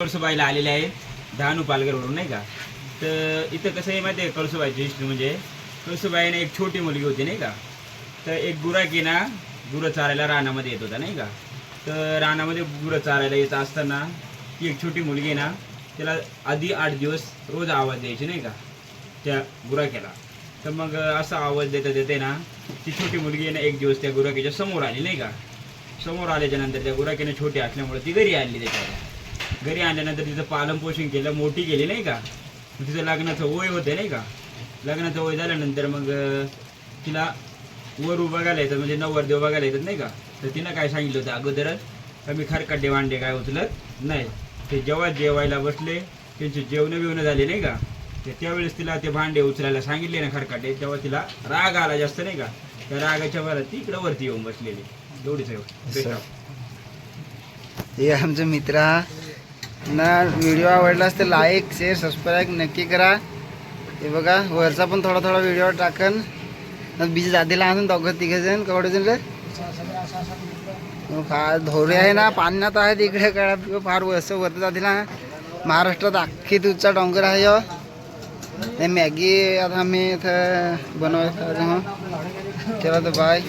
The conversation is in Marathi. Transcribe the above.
कळसुबाईला आलेले आहेत डहाणू पालघरवरून नाही का? तर इथं कसं आहे माहिती आहे कळसुबाईची हिस्ट्री म्हणजे? कळसुबाईने एक छोटी मुलगी होती नाही का? तर एक गुराकी ना गुरं चारायला रानामध्ये येत होता नाही का? तर रानामध्ये गुरं चारायला येत असताना ती एक छोटी मुलगी आहे ना त्याला आधी आठ दिवस रोज आवाज द्यायची नाही का? त्या गुराख्याला तर मग असा आवाज देता देते ना ती छोटी मुलगी ना एक दिवस त्या गुराख्याच्या समोर आली नाही का? समोर आल्याच्यानंतर त्या गुराख्याने छोटी असल्यामुळे ती घरी आणली त्याच्यावर घरी आणल्यानंतर तिचं पालन पोषण केलं मोठी केली नाही का? तिचं लग्नाचं वय होते नाही का? लग्नाचं वय झाल्यानंतर मग तिला वर बघायला येतात म्हणजे नवरदेव बघायला येतात नाही का? तर तिनं काय सांगितलं होतं अगोदरच? का मी वांडे काय उचलत नाही. ते जेव्हा जेवायला बसले त्यांचे जेवणं बिवणं झाले नाही का? ते त्यावेळेस तिला ते भांडे उचलायला सांगितले ना खरकाटे तेव्हा तिला राग आला जास्त नाही का? त्या रागाच्या भरात ती इकडं वरती येऊन बसलेली. एवढीच आहे. हे मित्रा मित्र ना व्हिडिओ आवडलास तर लाईक शेअर सबस्क्राईब नक्की करा. हे बघा वरचा पण थोडा थोडा व्हिडिओ टाकन. बीज जातीला आणून दोघं तिघे जण केवढे जण फार धोरे आहे ना पाण्यात आहे तिकडे कळा फार वर्ष वरती दादीला महाराष्ट्रात अख्खी दूधचा डोंगर आहे यो. हे मॅगी आता आम्ही इथं बनवायचं तेव्हा तर बाय